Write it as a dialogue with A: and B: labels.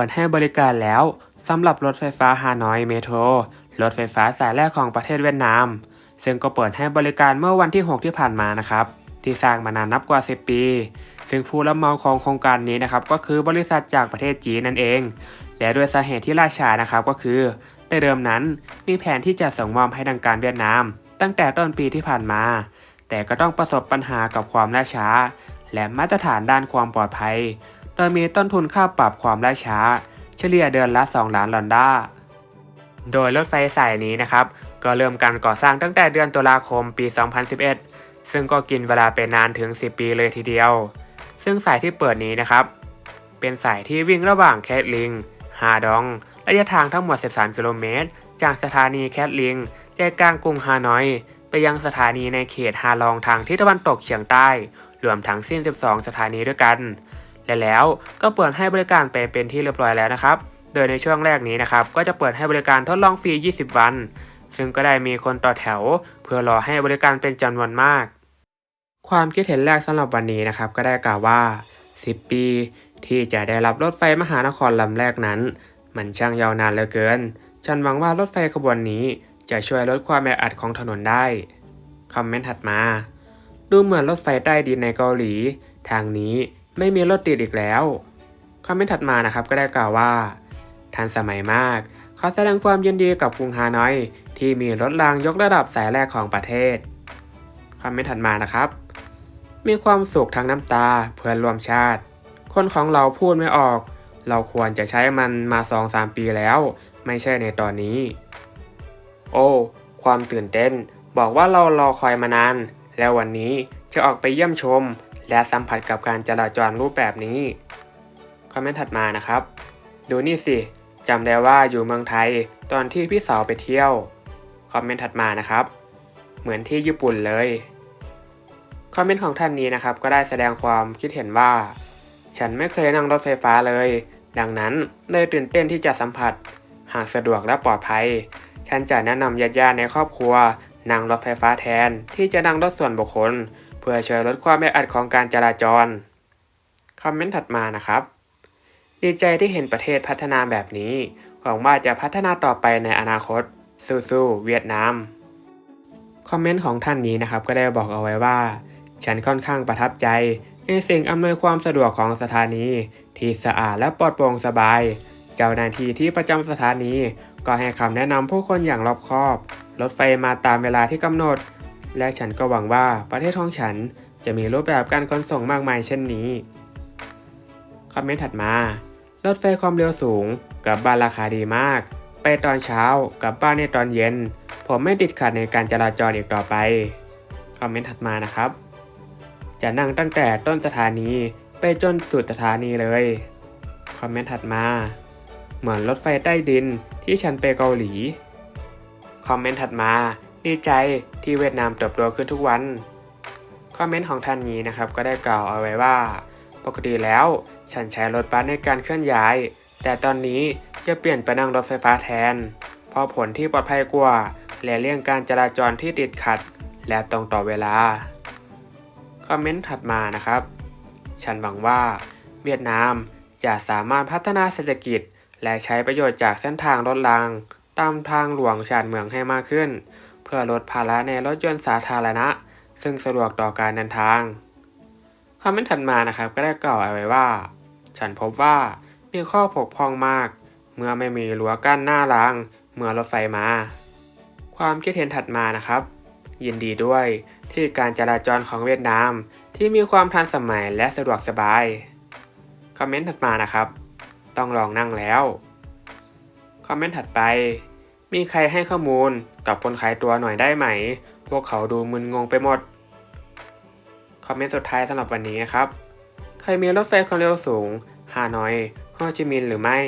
A: ปิดให้บริการแล้วสำหรับรถไฟฟ้าฮานอยเมโทรรถไฟฟ้าสายแรกของประเทศเวียดนาม ซึ่งก็เปิดให้บริการเมื่อวันที่ 6 ที่ผ่านมานะครับ ที่สร้างมานานนับกว่า 10 ปี ซึ่งผู้รับเหมาของโครงการนี้นะครับก็คือบริษัทจากประเทศจีนนั่นเอง และด้วยสาเหตุที่ล่าช้านะครับก็คือ แต่เดิมนั้นมีแผนที่จะส่งมอบให้ทางการเวียดนาม ตั้งแต่ต้นปีที่ผ่านมา แต่ก็ต้องประสบปัญหากับความล่าช้า และมาตรฐานด้านความปลอดภัย โดยมีต้นทุนค่าปรับความล่าช้า เฉลี่ยเดือนละ 2 ล้านดอลลาโดยรถไฟสายนี้นะครับ ก็เริ่มการก่อสร้างตั้งแต่เดือนตุลาคมปี 2011 ซึ่งก็กินเวลาไปนานถึง 10 ปีเลยทีเดียว ซึ่งสายที่เปิดนี้นะครับ เป็นสายที่วิ่งระหว่างแคทลิง ฮาดอง ระยะทางทั้งหมด 13 กิโลเมตร จากสถานีแคทลิง ใจกลางกรุงฮานอย ไปยังสถานีในเขตฮาลองทางทิศตะวันตกเฉียงใต้ รวมทั้งสิ้น 12 สถานีด้วยกัน และแล้วก็เปิดให้บริการไปเป็นที่เรียบร้อยแล้วนะครับ โดยในช่วงแรกนี้นะครับก็จะเปิดให้บริการทดลองฟรี 20 วัน ซึ่งก็ได้มีคนต่อแถว เพื่อรอให้บริการเป็นจำนวนมาก ความคิดเห็นแรกสำหรับวันนี้นะครับก็ได้กล่าวว่า 10 ปีที่จะได้รับรถไฟมหานครลำแรกนั้น มันช่างยาวนานเหลือเกิน ฉันหวังว่ารถไฟขบวนนี้จะช่วยลดความแออัดของถนนได้ คอมเมนต์ถัดมา ดูเหมือนรถไฟใต้ดินในเกาหลี ทางนี้ ไม่มีรถติดอีกแล้วคอมเมนต์ถัดมานะครับก็ได้กล่าวว่า ทันสมัยมากเขาแสดงความยินดีกับกรุงฮานอย ที่มีรถรางยกระดับสายแรกของประเทศคอมเมนต์ถัดมานะครับ มีความสุขทั้งน้ำตาเพื่อนร่วมชาติ คนของเราพูดไม่ออก เราควรจะใช้มันมา2อสปีแล้ว ไม่ใช่ในตอนนี้ โอ้ ความตื่นเต้น บอกว่าเรารอคอยมานาน แล้ววันนี้จะออกไปเยี่ยมชม และสัมผัสกับการจราจรรูปแบบนี้ คอมเมนต์ถัดมานะครับ ดูนี่สิจำได้ว่าอยู่เมืองไทยตอนที่พี่สาวไปเที่ยว คอมเมนต์ถัดมานะครับ เหมือนที่ญี่ปุ่นเลย คอมเมนต์ของท่านนี้นะครับก็ได้แสดงความคิดเห็นว่า ฉันไม่เคยนั่งรถไฟฟ้าเลย ดังนั้นเลยตื่นเต้นที่จะสัมผัส หากสะดวกและปลอดภัย ฉันจะแนะนำญาติๆในครอบครัวนั่งรถไฟฟ้าแทนที่จะนั่งรถส่วนบุคคล เพื่อช่วยลดความแออัดของการจราจร คอมเมนต์ถัดมานะครับ ดีใจที่เห็นประเทศพัฒนาแบบนี้หวังว่าจะพัฒนาต่อไปในอนาคต สู้ๆเวียดนาม คอมเมนต์ของท่านนี้นะครับก็ได้บอกเอาไว้ว่า ฉันค่อนข้างประทับใจ ในสิ่งอำนวยความสะดวกของสถานี ที่สะอาดและปลอดโปร่งสบาย เจ้าหน้าที่ที่ประจำสถานี ก็ให้คำแนะนำผู้คนอย่างรอบคอบ รถไฟมาตามเวลาที่กำหนด และฉันก็หวังว่าประเทศของฉันจะมีรูปแบบการขนส่งมากมายเช่นนี้ คอมเมนต์ถัดมา รถไฟความเร็วสูงกับบ้านราคาดีมาก ไปตอนเช้ากับบ้านในตอนเย็น ผมไม่ติดขัดในการจราจรอีกต่อไป คอมเมนต์ถัดมานะครับ จะนั่งตั้งแต่ต้นสถานีไปจนสุดสถานีเลย คอมเมนต์ถัดมา เหมือนรถไฟใต้ดินที่ฉันไปเกาหลี คอมเมนต์ถัดมา ดีใจ ที่เวียดนามเติบโตขึ้นทุกวัน คอมเมนต์ของท่านนี้นะครับก็ได้กล่าวเอาไว้ว่า ปกติแล้วฉันใช้รถบัสในการเคลื่อนย้าย แต่ตอนนี้จะเปลี่ยนไปนั่งรถไฟฟ้าแทน เพราะผลที่ปลอดภัยกว่า และเลี่ยงการจราจรที่ติดขัด และตรงต่อเวลา คอมเมนต์ถัดมานะครับ ฉันหวังว่า เวียดนามจะสามารถพัฒนาเศรษฐกิจ และใช้ประโยชน์จากเส้นทางรถราง ตามทางหลวงชานเมืองให้มากขึ้น พื่อลดภาระในรถยนต์สาธารณะ ซึ่งสะดวกต่อการเดินทางคอมเมนต์ถัดมานะครับก็ได้กล่าวเอาไว้ว่า ฉันพบว่ามีข้อบกพร่องมาก เมื่อไม่มีรั้วกั้นหน้าราง เมื่อรถไฟมา ความคิดเห็นถัดมานะครับ ยินดีด้วยที่การจราจรของเวียดนามที่มีความทันสมัยและสะดวกสบายคอมเมนต์ถัดมานะครับ ต้องลองนั่งแล้ว คอมเมนต์ถัดไป มีใครให้ข้อมูลกับคนขายตัวหน่อยได้ไหม พวกเขาดูมึนงงไปหมด คอมเมนต์สุดท้ายสำหรับวันนี้ครับ ใครมีรถไฟความเร็วสูง ฮานอยโฮจิมินห์หรือไม่